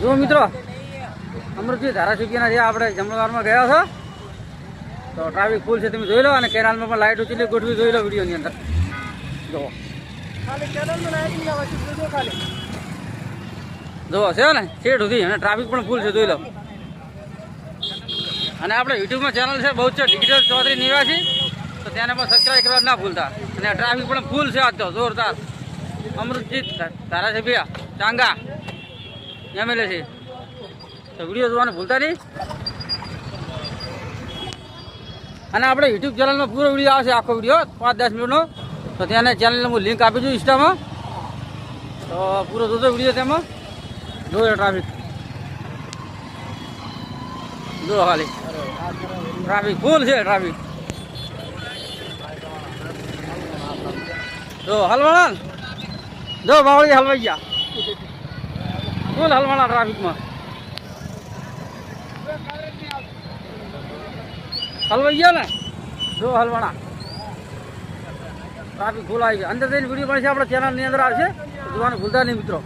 જુઓ મિત્રો અમૃતજી ધારાસભ્યના જે આપણે જમણવારમાં ગયા છો તો ટ્રાફિક ફૂલ છે તમે જોઈ લો અને કેનાલમાં પણ લાઇટ ઉચલી ગોઠવી જોઈ લો વિડીયોની અંદર. જુઓ. જુઓ છે ને? શેઠ સુધી અને ટ્રાફિક પણ ફૂલ છે જોઈ લો. અને આપણે યુટ્યુબમાં ચેનલ છે બહુ છે ડિજિટલ ચૌધરી નિવાસી. તો તેને પણ સબસ્ક્રાઈબ કરવા ના ભૂલતા. અને ટ્રાફિક પણ ફૂલ છે આજ તો જોરદાર. અમૃતજીત ધારાસભ્ય ચાંગા. એમએલએ છે. તો વીડિયો જોવાનું ભૂલતા નહીં. અને આપણે યુટ્યુબ ચેનલમાં પૂરો વીડિયો આવશે, આખો વીડિયો, પાંચ દસ મિનિટનો. તો ત્યાં ચેનલને હું લિંક આપી દઉં ઇન્સ્ટામાં તો પૂરો જોતો વીડિયો તેમાં. જોયો ટ્રાફિક જો ખાલી. ટ્રાફિક ફૂલ છે ટ્રાફિક જો હલવાણ. જો બાવળી હલવાઈ ગયા. ફૂલ હલવાણા ટ્રાફિકમાં? હલવાઈ ગયો ને? જો હલવાણા ટ્રાફિક આવી ગયા અંદર જઈને વીડિયો છે આપણા ચેનલની અંદર આવશે. જોવાનું ભૂલતા નહીં મિત્રો.